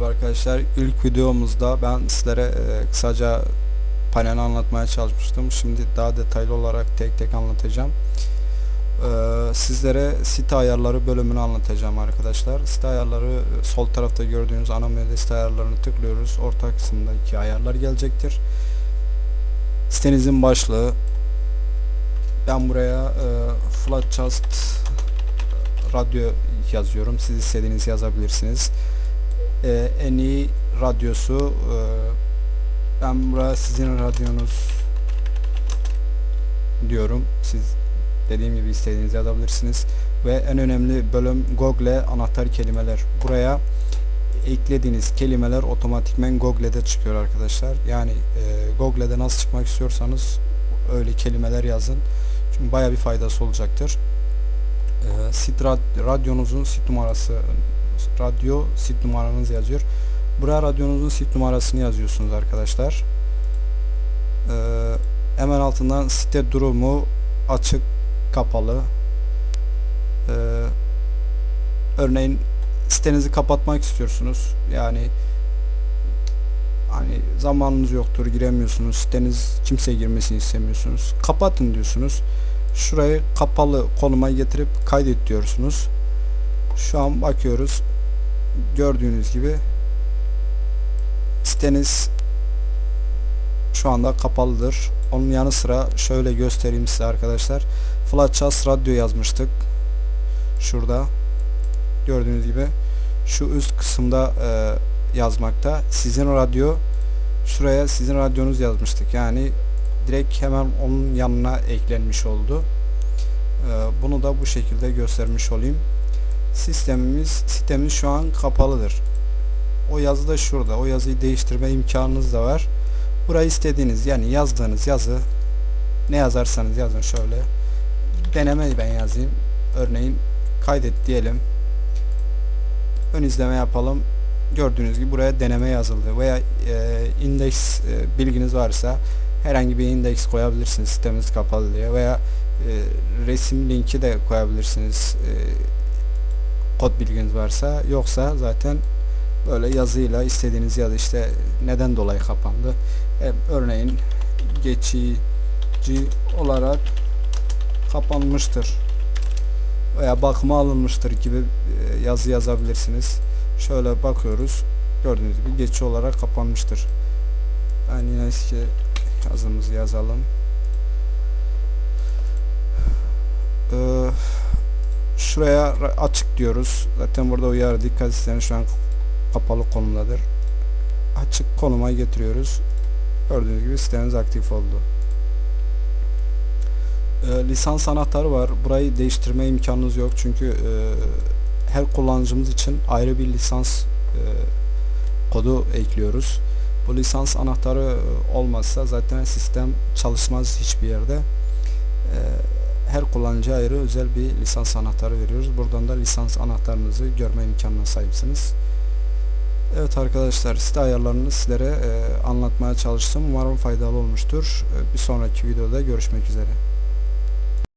Merhaba arkadaşlar. İlk videomuzda ben sizlere e, kısaca panel anlatmaya çalışmıştım. Şimdi daha detaylı olarak tek tek anlatacağım. E, sizlere site ayarları bölümünü anlatacağım arkadaşlar. Site ayarları e, sol tarafta gördüğünüz ana menüde site ayarlarını tıklıyoruz. Orta kısımdaki ayarlar gelecektir. Sitenizin başlığı ben buraya e, Flatcast radyo yazıyorum. Siz istediğiniz yazabilirsiniz. Ee, en iyi radyosu e, ben buraya sizin radyonuz diyorum. Siz dediğim gibi istediğiniz yazabilirsiniz. Ve en önemli bölüm Google anahtar kelimeler. Buraya eklediğiniz kelimeler otomatikmen Google'de çıkıyor arkadaşlar. Yani e, Google'de nasıl çıkmak istiyorsanız öyle kelimeler yazın. Çünkü baya bir faydası olacaktır e, sit rad radyonuzun sit numarası radyo sit numaranız yazıyor. Buraya radyonuzun sit numarasını yazıyorsunuz arkadaşlar. E, hemen altından site durumu açık kapalı. E, örneğin sitenizi kapatmak istiyorsunuz. Yani hani zamanınız yoktur giremiyorsunuz siteniz kimse girmesini istemiyorsunuz kapatın diyorsunuz şurayı kapalı konuma getirip kaydet diyorsunuz. Şu an bakıyoruz. Gördüğünüz gibi siteniz şu anda kapalıdır. Onun yanı sıra şöyle göstereyim size arkadaşlar. Flatchas Radyo yazmıştık. Şurada. Gördüğünüz gibi şu üst kısımda e, yazmakta. Sizin radyo şuraya sizin radyonuz yazmıştık. Yani direkt hemen onun yanına eklenmiş oldu. Ee, bunu da bu şekilde göstermiş olayım. Sistemimiz sitemiz şu an kapalıdır. O yazı da şurada. O yazıyı değiştirme imkanınız da var. Burayı istediğiniz yani yazdığınız yazı ne yazarsanız yazın şöyle. Deneme ben yazayım. Örneğin kaydet diyelim. Ön izleme yapalım. Gördüğünüz gibi buraya deneme yazıldı veya e, indeks e, bilginiz varsa herhangi bir indeks koyabilirsiniz sitemiz kapalı diye veya e, resim linki de koyabilirsiniz e, kod bilginiz varsa yoksa zaten böyle yazıyla istediğiniz yazı işte neden dolayı kapandı. E, örneğin geçici olarak kapanmıştır veya bakıma alınmıştır gibi e, yazı yazabilirsiniz. Şöyle bakıyoruz gördüğünüz gibi geçici olarak kapanmıştır. Ben yine eski yazımızı yazalım. Ee, şuraya açık diyoruz. Zaten burada uyarı dikkat etseniz şu an kapalı konumdadır. Açık konuma getiriyoruz. Gördüğünüz gibi sitemiz aktif oldu. Ee, lisans anahtarı var. Burayı değiştirme imkanınız yok. Çünkü e, her kullanıcımız için ayrı bir lisans e, kodu ekliyoruz. Bu lisans anahtarı e, olmazsa zaten sistem çalışmaz hiçbir yerde. E, her kullanıcı ayrı özel bir lisans anahtarı veriyoruz. Buradan da lisans anahtarınızı görme imkanına sahipsiniz. Evet arkadaşlar site ayarlarını sizlere e, anlatmaya çalıştım. Umarım faydalı olmuştur. Bir sonraki videoda görüşmek üzere.